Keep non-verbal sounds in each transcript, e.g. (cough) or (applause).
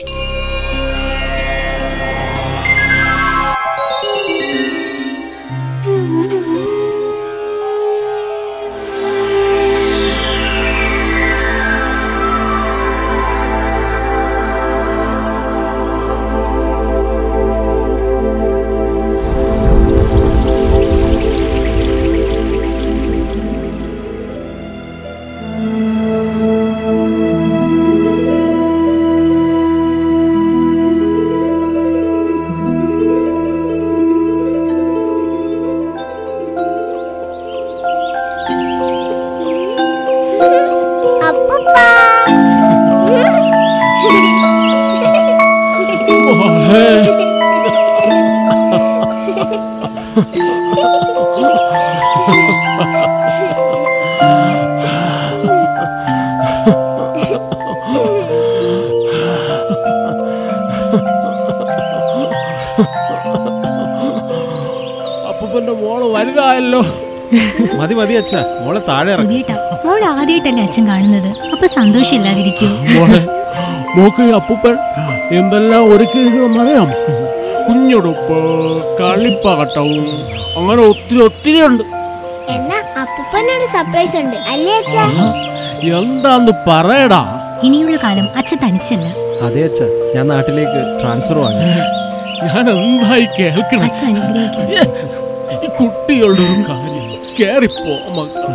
you മോൾ മതി മതി അച്ഛ. മോളെ താഴെ മോൾ ആദ്യമായിട്ടല്ലേ അച്ഛൻ കാണുന്നത്. അപ്പൊ സന്തോഷമില്ലാതിരിക്കൂ. മോളെ മോക്ക് അപ്പൂപ്പൻ എന്തെല്ലാം ഒരുക്കിയിരിക്കുന്നറിയാം കുഞ്ഞുടുപ്പ് കളിപ്പാട്ടവും അങ്ങനെ ഒത്തിരി ഒത്തിരി ഉണ്ട്. എന്നാ അപ്പൂപ്പനൊരു സർപ്രൈസ് ഉണ്ട്. അല്ലേ അച്ഛ? എന്താന്ന് പറയടാ. ഇനിയുള്ള കാലം അച്ഛൻ തനിച്ചല്ല. അതെ അച്ഛ ഞാൻ നാട്ടിലേക്ക് ട്രാൻസ്ഫർ വാങ്ങി. ഞാൻ എന്തായി കേൾക്കണം? അച്ഛൻ അനുഗ്രഹിക്കും ഈ കുട്ടികളുടെ ഒരു കാര്യം. കേറിപ്പോ മക്കൾ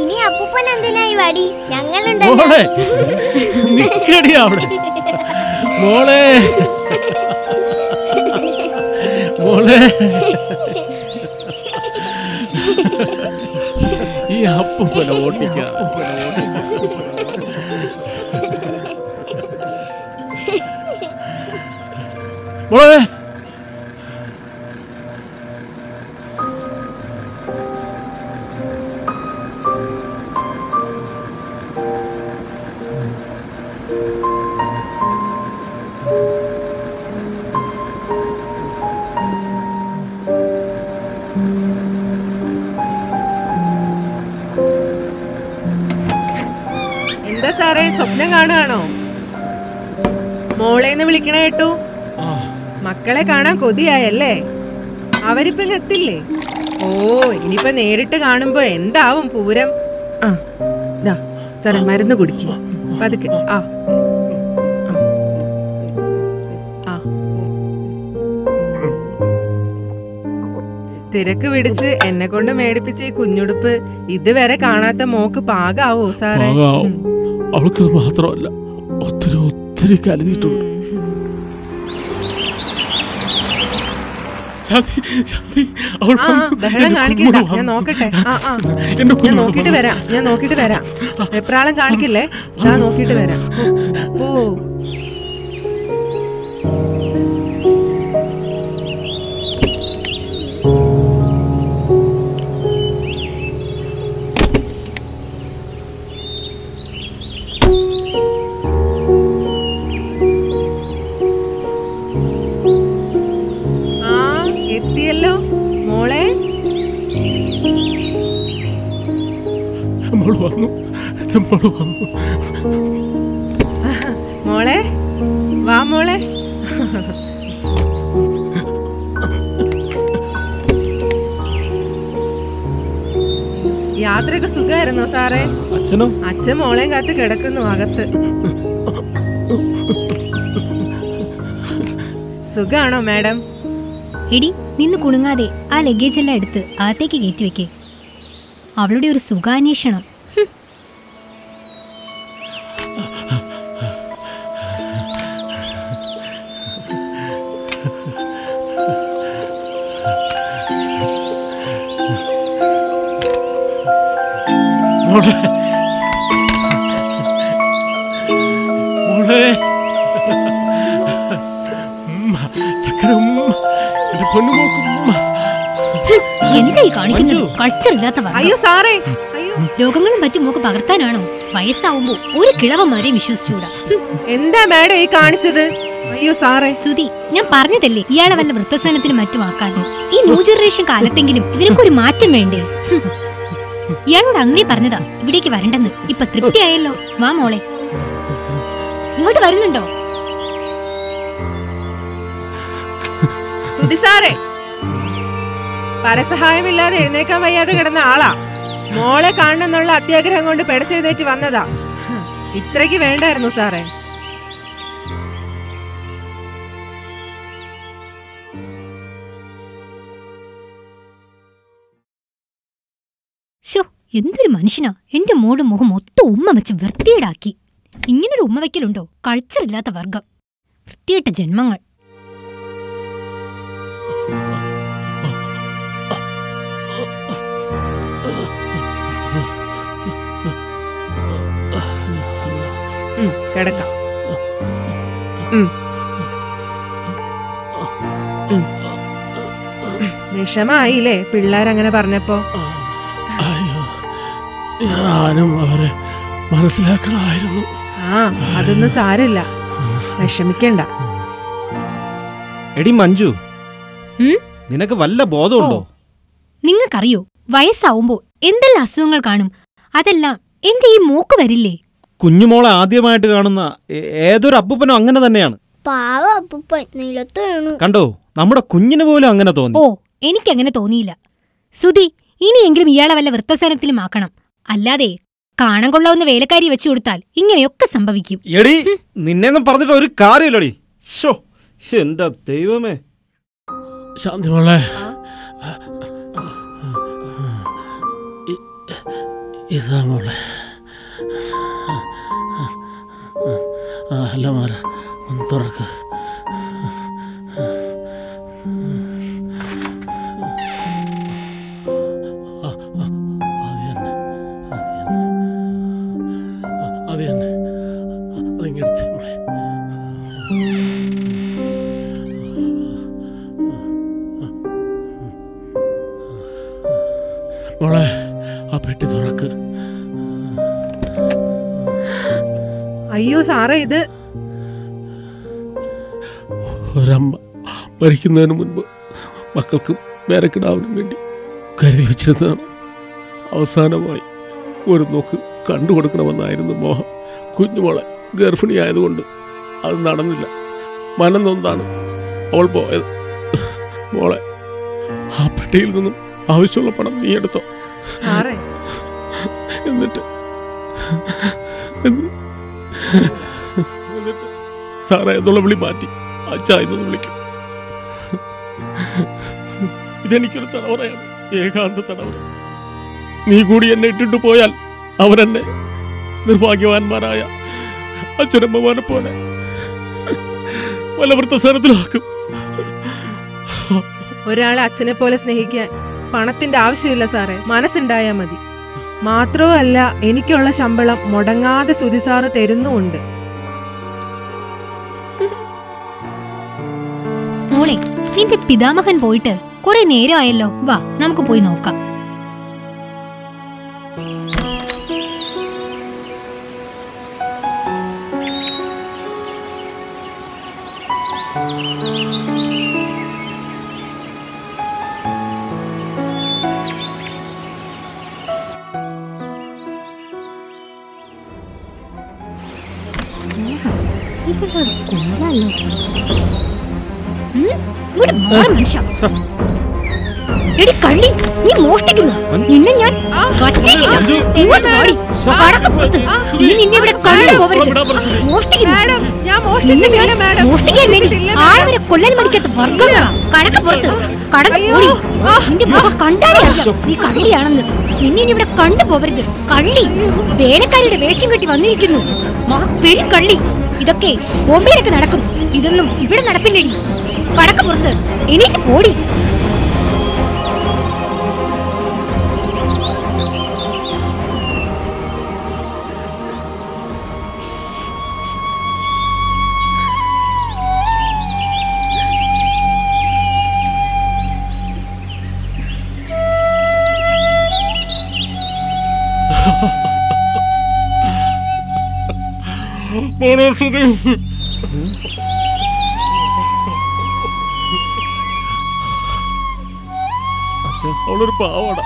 ഇനി അപ്പൂപ്പൻ എന്തിനായി വടി? മോളെ നിക്കടി അവിടെ. മോളെ. മോളെ. ഈ അപ്പൂപ്പന ഓട്ടിക്കാം. മോളെ. വിളിക്കണ കേട്ടു? മക്കളെ കാണാൻ കൊതിയായല്ലേ? അവരിപ്പം എത്തില്ലേ? ഓ ഇനിയിപ്പൊ നേരിട്ട് കാണുമ്പോ എന്താവും പൂരം? ആ സാറേ മരുന്ന് കുടിക്കും. പതുക്കെ ആ. തിരക്ക് പിടിച്ച് എന്നെ കൊണ്ട് മേടിപ്പിച്ച ഈ കുഞ്ഞുടുപ്പ് ഇതുവരെ കാണാത്ത മോക്ക് പാകാവോ സാറേ? അവൾക്ക് അവൾക്കത് മാത്രമല്ല ഒത്തിരി ഒത്തിരി കരുതിയിട്ടുണ്ട്. ബഹളം ഞാൻ. നോക്കട്ടെ. ഞാൻ. വരാം. ഞാൻ നോക്കിട്ട് വരാം. എപ്രാളം കാണിക്കില്ലേ? ഞാൻ നോക്കിട്ട് വരാം. ഓ. മോൾ മോളെ വാ മോളെ. യാത്രയൊക്കെ സുഖമായിരുന്നോ സാറേ? അച്ഛനോ? അച്ഛൻ മോളെയും കാത്ത് കിടക്കുന്നു അകത്ത്. സുഖാണോ മാഡം? ഇടി നിന്ന് കുണുങ്ങാതെ ആ ലഗേജ് എല്ലാം എടുത്ത് അകത്തേക്ക് കയറ്റി വെക്കേ. അവളുടെ ഒരു സുഖാന്വേഷണം. അയ്യോ സാറേ. അയ്യോ. രോഗങ്ങളും മറ്റും മൂക്ക് പകർത്താനാണോ? വയസ്സാവുമ്പോ ഒരു കിളവന്മാരെയും വിശ്വസിച്ചൂടാ എന്താ മാഡം ഈ കാണിച്ചത്? അയ്യോ സാറേ. സുതി ഞാൻ പറഞ്ഞതല്ലേ ഇയാളെ വല്ല വൃത്തസനത്തിനും മറ്റും ഈ ന്യൂ ജനറേഷൻ കാലത്തെങ്കിലും ഇതിനൊക്കെ ഒരു മാറ്റം വേണ്ടേ? ഇയാളോട് അന്നേ പറഞ്ഞതാ ഇവിടേക്ക് വരണ്ടെന്ന്. ഇപ്പൊ തൃപ്തിയായല്ലോ. വാ മോളെ. ഇങ്ങോട്ട് വരുന്നുണ്ടോ? സുതി സാറേ. പരസഹായമില്ലാതെ എഴുന്നേക്കാൻ വയ്യാതെ കിടന്ന ആളാ. മോളെ കാണണമെന്നുള്ള അത്യാഗ്രഹം കൊണ്ട് പെടച്ചെഴുന്നേറ്റ് വന്നതാ. ഇത്രയ്ക്ക് വേണ്ടായിരുന്നു സാറേ. എന്തൊരു മനുഷ്യനാ. എന്റെ മോളുടെ മുഖം മൊത്തം ഉമ്മ വെച്ച് വൃത്തിയേടാക്കി ഇങ്ങനൊരു ഉമ്മ വയ്ക്കലുണ്ടോ? കൾച്ചറില്ലാത്ത വർഗം. വൃത്തിയേട്ട ജന്മങ്ങൾ. കിടക്കാം. വിഷമായില്ലേ പിള്ളേരങ്ങനെ പറഞ്ഞപ്പോ? അയ്യോ ഞാനും അവരെ മനസ്സിലാക്കണമായിരുന്നു. ആ അതൊന്നും സാരമില്ല. വിഷമിക്കണ്ട. എടി മഞ്ജു? നിനക്ക് വല്ല ബോധമുണ്ടോ. നിങ്ങൾക്കറിയോ വയസ്സാവുമ്പോ എന്തെല്ലാം അസുഖങ്ങൾ കാണും? അതെല്ലാം എന്റെ ഈ മൂക്ക് വരില്ലേ? കുഞ്ഞുമോളെ ആദ്യമായിട്ട് കാണുന്ന ഏതൊരു അപ്പൂപ്പനും അങ്ങനെ തന്നെയാണ്. പാവ അപ്പൂപ്പൻ നിലത്ത് വീണു. കണ്ടോ? നമ്മുടെ കുഞ്ഞിന് പോലും അങ്ങനെ തോന്നി. ഓ എനിക്ക് അങ്ങനെ തോന്നിയില്ല. സുധി ഇനിയെങ്കിലും ഇയാളെ വല്ല വൃത്തസേനത്തിലും ആക്കണം. അല്ലാതെ കാണാൻ കൊള്ളാവുന്ന വേലക്കാരി വെച്ചു കൊടുത്താൽ ഇങ്ങനെയൊക്കെ സംഭവിക്കും. എടി നിന്നെന്നും പറഞ്ഞിട്ട് ഒരു കാര്യമില്ലടി. എന്താ എന്റെ ദൈവമേ. ശാന്തി മോളെ. ഇതാ മോളെ. ആ അല്ല മാറ സാറേ ഇത്. ഒരമ്മ മരിക്കുന്നതിന് മുൻപ് മക്കൾക്കും വേറെക്കിടാവിനും വേണ്ടി കരുതി വെച്ചിരുന്നതാണ്. അവസാനമായി ഒരു നോക്ക് കണ്ടു കൊടുക്കണമെന്നായിരുന്നു മോഹം കുഞ്ഞുമോളെ ഗർഭിണിയായതുകൊണ്ട് അത് നടന്നില്ല. മനം നൊന്താണ് അവൾ പോയത്. മോളെ ആ പെട്ടിയിൽ നിന്നും ആവശ്യമുള്ള പണം നീ എടുത്തോ. എന്നിട്ട് എന്ന് എന്നിട്ട് സാറേ എന്നുള്ള വിളി മാറ്റി. അച്ഛ എന്നൊന്ന് വിളിക്കും. ഇതെനിക്കൊരു തടവറയാണ് ഏകാന്ത തടവറ നീ കൂടി എന്നെ ഇട്ടിട്ട് പോയാൽ അവരെന്നെ നിർഭാഗ്യവാന്മാരായ അച്ഛനമ്മമാരെ പോലെ വല്ല ഒരാളെ അച്ഛനെ പോലെ സ്നേഹിക്കാൻ പണത്തിന്റെ ആവശ്യമില്ല സാറേ മനസ്സുണ്ടായാ മതി. മാത്രവുമല്ല എനിക്കുള്ള ശമ്പളം മുടങ്ങാതെ സുധി സാറ് തരുന്നുമുണ്ട്. മോളെ നിന്റെ പിതാമഹൻ പോയിട്ട് കുറെ നേരമായല്ലോ. വാ നമുക്ക് പോയി നോക്കാം. കൊല്ലാൻ മടിക്കാത്ത വർഗങ്ങളാ. കടക്ക് പുറത്ത് കടക്ക് പോടി നിന്റെ മുഖം കണ്ടാലേ അറിയാം. നീ കള്ളിയാണെന്ന്. നിന്നെ ഇവിടെ കണ്ടുപോവരുത് കള്ളി. വേലക്കാരിയുടെ വേഷം കെട്ടി വന്നിരിക്കുന്നു. മഹാ പെരും കള്ളി. ഇതൊക്കെ ബോംബെയിലൊക്കെ നടക്കും. ഇതൊന്നും ഇവിടെ നടപ്പില്ലടി. കടക്ക് പുറത്ത് എണീറ്റ് പോടി. അവളൊരു പാവാട.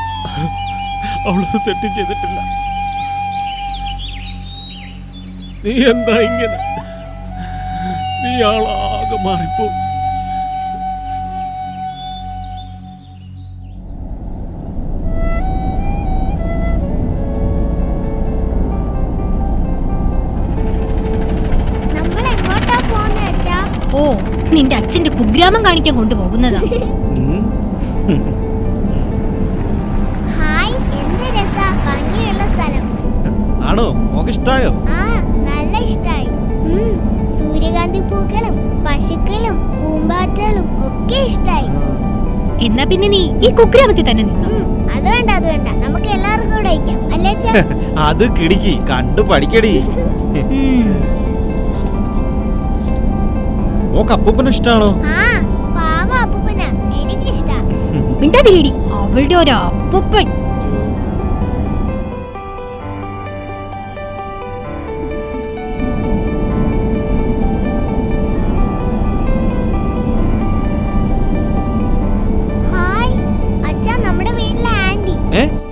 അവളൊരു തെറ്റും ചെയ്തിട്ടില്ല. നീ എന്താ ഇങ്ങനെ? നീ ആളാകെ മാറിപ്പോ കുഗ്രാമം കാണിക്കാൻ കൊണ്ടുപോകുന്നതാ. ആണോ? ഇഷ്ടായോ ആ നല്ല ഇഷ്ടായി. സൂര്യകാന്തി പൂക്കളും പശുക്കളും പൂമ്പാറ്റകളും ഒക്കെ ഇഷ്ടായി. എന്നാ പിന്നെ നീ ഈ കുഗ്രാമത്തിൽ തന്നെ നിന്നു? അത് വേണ്ട അത് വേണ്ട. നമുക്ക് എല്ലാവർക്കും കൂടെ അയക്കാം അല്ലേ? (laughs) അത് കിടിക്കി. കണ്ടു പഠിക്കടി. ഉം. മോക്ക് അപ്പൂപ്പനെ ഇഷ്ടാണോ? മിണ്ടാതിരിടി. അവളുടെ ഒരു അപ്പൂപ്പൻ.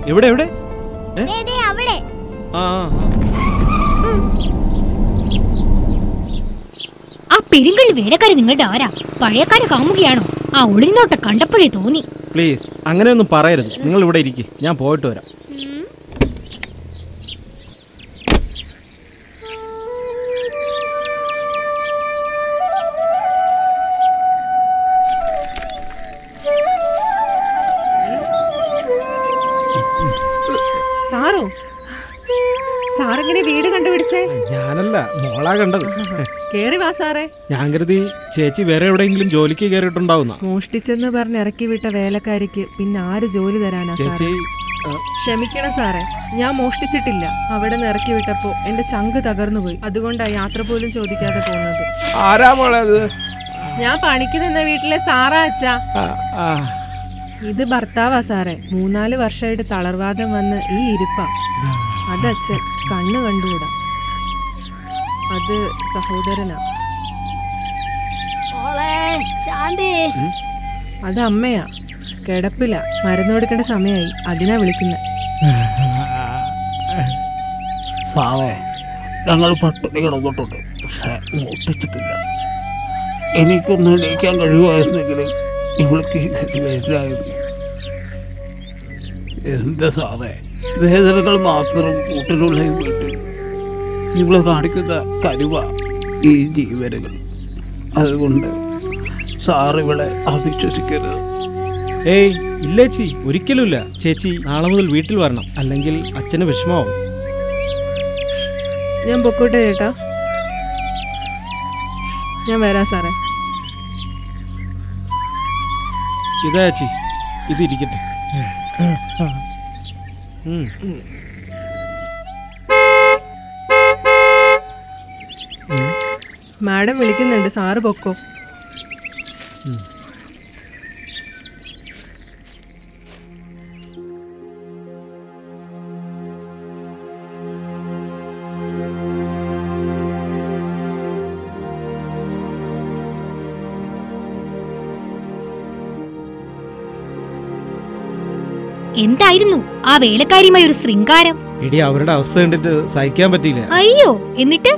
എവിടെ എവിടെ? ദേ, ദേ, അവിടെ. ആ. പെരുങ്കള്ളി വേലക്കാരി നിങ്ങളുടെ ആരാ? പഴയക്കാരെ കാമുകയാണോ ആ ഒളിനോട്ട കണ്ടപ്പോഴേ തോന്നി. പ്ലീസ് അങ്ങനെയൊന്നും പറയരുത്. നിങ്ങൾ ഇവിടെ ഇരിക്കും. ഞാൻ പോയിട്ട് വരാം. സാറെങ്ങനെ വീട് കണ്ടുപിടിച്ചേ? ഞാനല്ല മോളാ കണ്ടത്. കേറി വാ സാറേ. ഞാൻ കരുതി ചേച്ചി വേറെ എവിടെയെങ്കിലും ജോലിക്ക് കയറിയിട്ടുണ്ടാവുന്ന. മോഷ്ടിച്ചെന്ന് പറഞ്ഞ് ഇറക്കി വിട്ട വേലക്കാരിക്ക് പിന്നെ ആര് ജോലി തരാനാ ചേച്ചി ക്ഷമിക്കണം സാറേ. ഞാൻ മോഷ്ടിച്ചിട്ടില്ല. അവിടെ നിന്ന് ഇറക്കി വിട്ടപ്പോ എന്റെ ചങ്ക് തകർന്നു പോയി. അതുകൊണ്ടാ യാത്ര പോലും ചോദിക്കാതെ പോകുന്നത്. ആരാ മോളത് ഞാൻ പണിക്ക് നിന്ന വീട്ടിലെ സാറാ അച്ഛാ. ഇത് ഭർത്താവാ സാറേ. മൂന്നാൽ വർഷമായിട്ട് തളർവാദം വന്ന് ഈ ഇരിപ്പ. അതച്ഛൻ കണ്ണ് കണ്ടുകൂടാ. അത് സഹോദരനാ. അത് അമ്മയാ. കിടപ്പില്ല മരുന്ന് കൊടുക്കേണ്ട സമയമായി അതിനാ വിളിക്കുന്നത് സാറേ ഞങ്ങൾ പട്ടിണി കിടന്നിട്ടുണ്ട്. പക്ഷേ ഒട്ടിച്ചിട്ടില്ല. എനിക്കൊന്ന് എണീക്കാൻ കഴിയുമായിരുന്നെങ്കിൽ ഇവൾക്ക് ഗതി വരില്ലായിരുന്നു എന്താ സാറേ? വേദനകൾ മാത്രം കൂട്ടിനുള്ള വീട്ടിൽ ഇവൾ കാണിക്കുന്ന കരുവ ഈ ജീവനുകൾ. അതുകൊണ്ട് സാറിവിടെ ഇവളെ അവിശ്വസിക്കരുത്. ഏയ് ഇല്ലേച്ചി ഒരിക്കലുമില്ല. ചേച്ചി നാളെ മുതൽ വീട്ടിൽ വരണം. അല്ലെങ്കിൽ അച്ഛന് വിഷമാവും ഞാൻ പൊക്കോട്ടെ ചേട്ടാ. ഞാൻ വരാം സാറേ. ഇതാ ചേച്ചി ഇതിരിക്കട്ടെ. മാഡം വിളിക്കുന്നുണ്ട് സാറ് പൊക്കോ. എന്തായിരുന്നു? ആ വേലക്കാരിയുമായി ഒരു ശൃംഗാരം. എടി അവരുടെ അവസ്ഥ കണ്ടിട്ട് സഹിക്കാൻ പറ്റിയില്ല. അയ്യോ എന്നിട്ട്?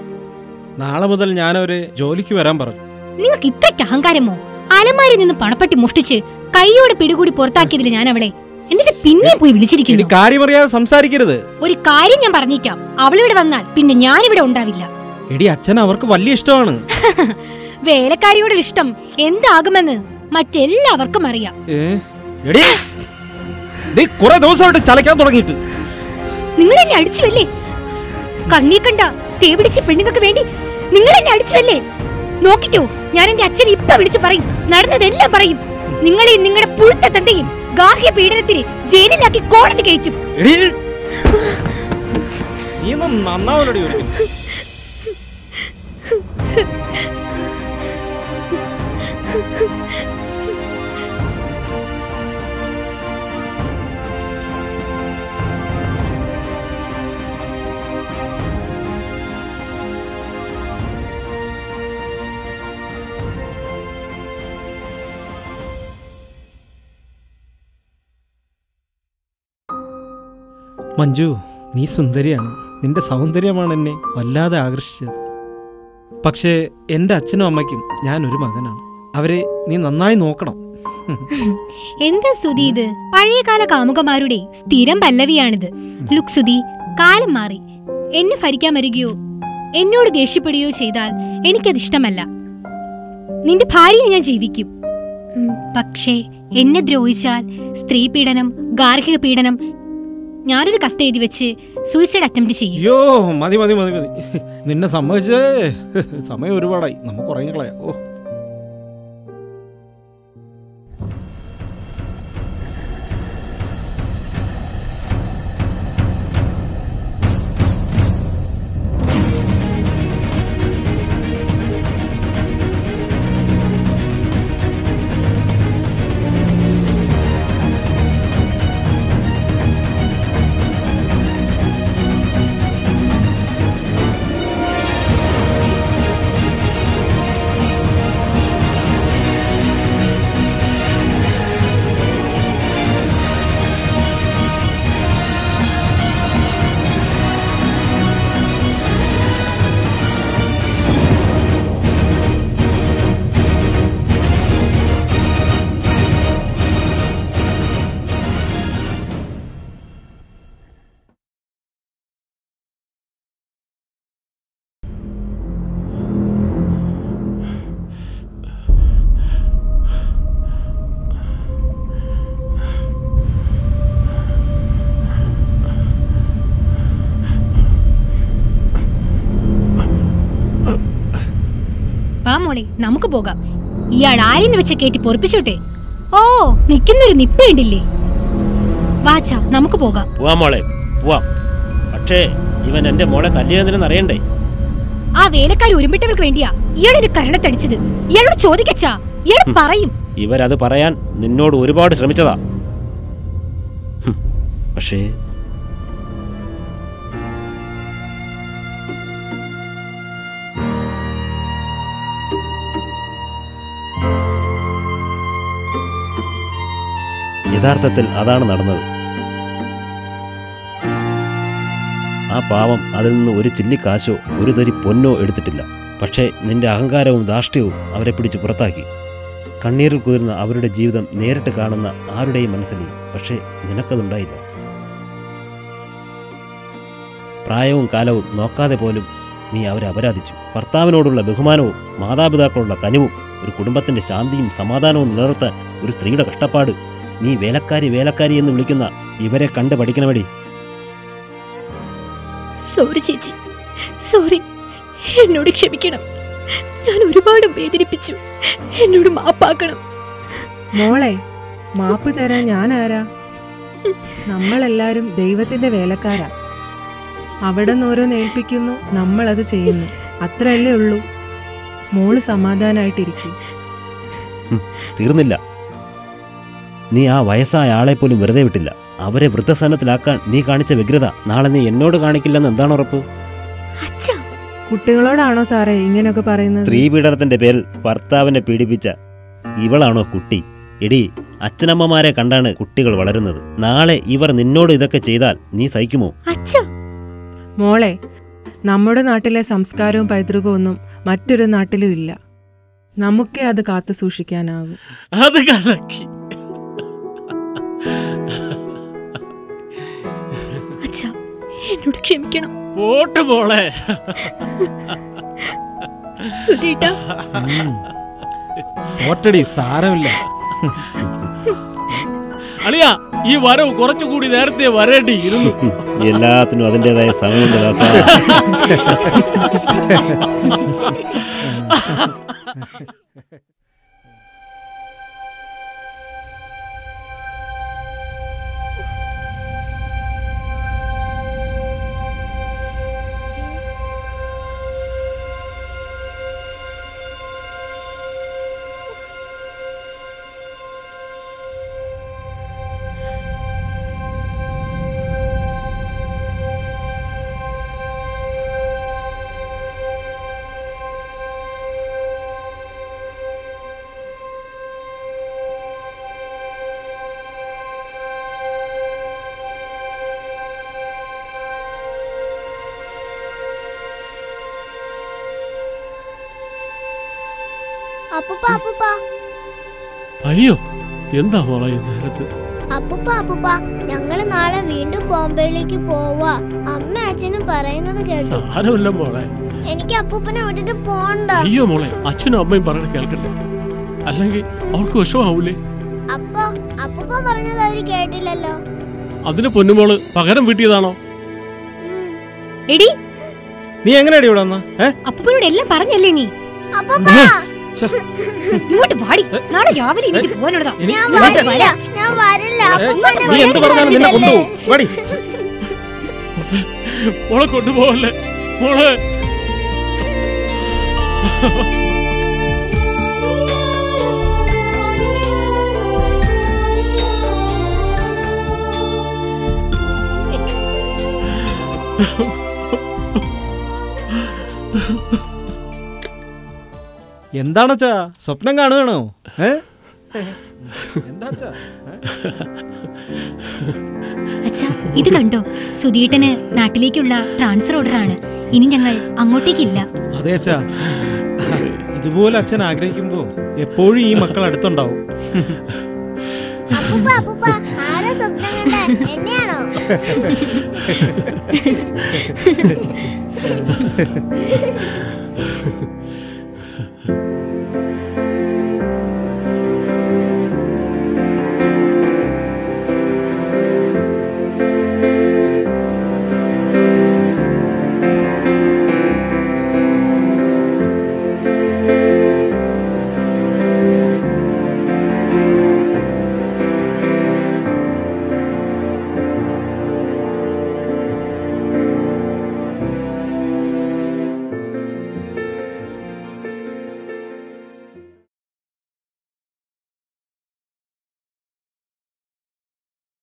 നാളെ മുതൽ ഞാൻ അവരെ ജോലിക്ക് വരാൻ പറഞ്ഞു. നിങ്ങൾക്ക് ഇത്രയ്ക്ക് അഹങ്കാരമോ? അലമാരിൽ നിന്ന് പണപ്പെട്ടി മുഷ്ടിച്ച് കൈയോടെ പിടികൂടി പുറത്താക്കിയതിൽ ഞാൻ അവളെ എന്നിട്ട് പിന്നെ പോയി വിളിച്ചിരിക്കുന്നു. കാര്യമറിയാതെ സംസാരിക്കരുത്. ഒരു കാര്യം ഞാൻ പറഞ്ഞേക്കാം. അവളിവിടെ വന്നാൽ പിന്നെ ഞാൻ ഇവിടെ ഉണ്ടാവില്ല. എടി അച്ഛൻ അവർക്ക് വലിയ ഇഷ്ടമാണ്. (laughs) വേലക്കാരിയോട് ഇഷ്ടം എന്താകുമെന്ന് മറ്റെല്ലാവർക്കും അറിയാം? എടി ദേ കുറെ ദിവസമായിട്ട് ചലക്കാൻ തുടങ്ങിയിട്ട്. നിങ്ങൾ എന്നെ അടിച്ചുവല്ലേ? കണ്ണീ കണ്ട തേപിടിച്ച പെണ്ണുങ്ങൾക്ക് വേണ്ടി നിങ്ങൾ എന്നെ അടിച്ചുവല്ലേ? നോക്കിക്കോ ഞാൻ എന്റെ അച്ഛനെ ഇപ്പൊ വിളിച്ചു പറയും. നടന്നതെല്ലാം പറയും. നിങ്ങളെയും നിങ്ങളുടെ പുഴുത്ത തന്റെയും ഗാർഹിക പീഡനത്തിന് ജയിലിലാക്കി കോടതി കയറ്റും. നീ ഒന്നും മഞ്ജു നീ സുന്ദരിയാണ്. നിന്റെ സൗന്ദര്യമാണ് എന്നെ വല്ലാതെ ആകർഷിച്ചത്. പക്ഷേ എന്റെ അച്ഛനും അമ്മയ്ക്കും ഞാൻ ഒരു മകനാണ്. അവരെ നീ നന്നായി നോക്കണം. എന്താ സുധി ഇത്? പഴയകാല കാമുകമാരുടെ സ്ഥിരം പല്ലവിയാണിത്. ലുക് സുധി കാലം മാറി. എന്നെ ഭരിക്കാൻ വരികയോ എന്നോട് ദേഷ്യപ്പെടുകയോ ചെയ്താൽ എനിക്കത് ഇഷ്ടമല്ല. നിന്റെ ഭാര്യയെ ഞാൻ ജീവിക്കും. പക്ഷേ എന്നെ ദ്രോഹിച്ചാൽ സ്ത്രീ പീഡനം ഗാർഹിക പീഡനം ഞാനൊരു കത്ത് എഴുതി വെച്ച് സൂയിസൈഡ് അറ്റംപ്റ്റ് ചെയ്യും. അയ്യോ മതി മതി മതി മതി. നിന്നെ സമ്മതിച്ചേ സമയം ഒരുപാടായി. നമുക്ക് ഉറങ്ങിക്കളയാം. ഓ. മോളെ നമുക്ക് പോകാം. ഇയാൾ ആരെന്ന് വെച്ച കേട്ടി പൊറപ്പിച്ചോട്ടെ? ഓ നിക്കുന്നൊരു നിപ്പയുണ്ടില്ലേ? വാച്ച നമുക്ക് പോകാം. പോവാ മോളെ പോവാം. പക്ഷേ ഇവൻ എന്റെ മോളെ തല്ലിയതെന്ന് അറിയണ്ടേ? ആ വേലക്കാരി ഉരുമ്പിട്ടവർക്ക് വേണ്ടിയാ ഇയാളൊരു കരണത്തടിച്ചത്. ഇയാളോട് ചോദിക്കച്ചാ ഇയാൾ പറയും. ഇവരത് പറയാൻ നിന്നോട് ഒരുപാട് ശ്രമിച്ചതാ. പക്ഷേ യഥാർത്ഥത്തിൽ അതാണ് നടന്നത്. ആ പാവം അതിൽ നിന്ന് ഒരു ചില്ലി കാശോ ഒരു തരി പൊന്നോ എടുത്തിട്ടില്ല. പക്ഷേ നിന്റെ അഹങ്കാരവും ധാർഷ്ട്യവും അവരെ പിടിച്ച് പുറത്താക്കി. കണ്ണീരിൽ കുതിർന്ന അവരുടെ ജീവിതം നേരിട്ട് കാണുന്ന ആരുടെയും മനസ്സിൽ പക്ഷേ നിനക്കതുണ്ടായില്ല. പ്രായവും കാലവും നോക്കാതെ പോലും നീ അവരെ അപരാധിച്ചു. ഭർത്താവിനോടുള്ള ബഹുമാനവും മാതാപിതാക്കളുള്ള കനിവും ഒരു കുടുംബത്തിന്റെ ശാന്തിയും സമാധാനവും നിലനിർത്താൻ ഒരു സ്ത്രീയുടെ കഷ്ടപ്പാട് നീ വേലക്കാരി വേലക്കാരി എന്ന് വിളിക്കുന്ന ഇവരെ കണ്ട് പഠിക്കണമടി. സോറി ചേച്ചി. സോറി എന്നോട് ക്ഷമിക്കണം. ഞാൻ ഒരുപാട് വേദനിപ്പിച്ചു. എന്നോട് മാപ്പാക്കണം. മോളെ മാപ്പ് തരാൻ ഞാൻ ആരാ നമ്മളെല്ലാരും ദൈവത്തിന്റെ വേലക്കാരാ. അവിടെ നിന്ന് ഏൽപ്പിക്കുന്നു നമ്മൾ അത് ചെയ്യുന്നു. അത്രയല്ലേ ഉള്ളൂ. മോൾ സമാധാനായിട്ടിരിക്കും. തീർന്നില്ല. നീ ആ വയസ്സായ ആളെ പോലും വെറുതെ വിട്ടില്ല. അവരെ വൃദ്ധസനത്തിലാക്കാൻ നീ കാണിച്ച വ്യഗ്രത നാളെ നീ എന്നോട് കാണിക്കില്ലെന്ന് എന്താണ് ഉറപ്പ്? കുട്ടികളോടാണോ സാറേ ഇങ്ങനെയൊക്കെ പറയുന്നത്? സ്ത്രീ പീഡനത്തിന്റെ പേരിൽ ഭർത്താവിനെ പീഡിപ്പിച്ച ഇവളാണോ കുട്ടി? എടി അച്ഛനമ്മമാരെ കണ്ടാണ് കുട്ടികൾ വളരുന്നത്. നാളെ ഇവർ നിന്നോട് ഇതൊക്കെ ചെയ്താൽ നീ സഹിക്കുമോ? മോളെ നമ്മുടെ നാട്ടിലെ സംസ്കാരവും പൈതൃകവും ഒന്നും മറ്റൊരു നാട്ടിലും ഇല്ല. നമുക്കേ അത് കാത്തു സൂക്ഷിക്കാനാകും. അത് കലക്കി. എന്നോട് ക്ഷമിക്കണം. പോട്ട് മോളെ. സുധീട്ടാ. ഓട്ടടി സാരമില്ല. അളിയ ഈ വരവ് കുറച്ചുകൂടി നേരത്തെ വരേണ്ടി ഇരുന്നു എല്ലാത്തിനും അതിന്റെതായ സമയമുണ്ട് ദാസാ. (laughs) അയ്യോ എന്താ മോളെ ഈ നേരത്ത്? അപ്പൂപ്പ അപ്പൂപ്പ ഞങ്ങൾ നാളെ വീണ്ടും ബോംബെയിലേക്ക് പോവാ. അമ്മ അച്ഛനും പറയുന്നത് കേട്ടു. സാരമല്ല മോളെ. എനിക്ക് അപ്പൂപ്പനെ വിട്ടിട്ട് പോണ്ട. അയ്യോ മോളെ അച്ഛനും അമ്മയും പറയണ കേൾക്കട്ടെ. അല്ലെങ്കിൽ അവൾക്ക് വിഷമാവൂലേ അപ്പോ അപ്പൂപ്പ പറഞ്ഞത് അവർ കേട്ടില്ലല്ലോ. അതിന് പൊന്നുമോൾ പകരം വീട്ടിയതാണോ? എടി നീ എങ്ങനെ ഇവിടെ വന്ന? ഏ? അപ്പൂപ്പനോട് എല്ലാം പറഞ്ഞല്ലേ നീ? അപ്പൂപ്പ. ഇങ്ങോട്ട് പാടി നാളെ രാവിലെ എനിക്ക് പോകാനുള്ളതാ ഇനി ഞാൻ ഇങ്ങോട്ട് വരില്ല ഞാൻ വരില്ല ഏ, അപ്പൂപ്പനെ നീ എന്ത് വിട്ടിട്ട് പറഞ്ഞാലും നിന്നെ വന്നില്ലല്ലേ? കൊണ്ടുപോകും വാടി മോളെ കൊണ്ടുപോകല്ലേ മോളെ എന്താണച്ചാ? സ്വപ്നം കാണുകയാണോ അച്ഛാ ഇത് കണ്ടോ? സുധീട്ടന് നാട്ടിലേക്കുള്ള ട്രാൻസ്ഫർ ഓർഡർ ആണ് ഇനി ഞങ്ങൾ അങ്ങോട്ടേക്കില്ല. അതെ അച്ഛാ. ഇതുപോലെ അച്ഛൻ ആഗ്രഹിക്കുമ്പോ എപ്പോഴും ഈ മക്കൾ അടുത്തുണ്ടാവും. അപ്പൂപ്പ അപ്പൂപ്പ ആരാ സ്വപ്നം കണ്ടേ? എന്നെയാണോ? (laughs)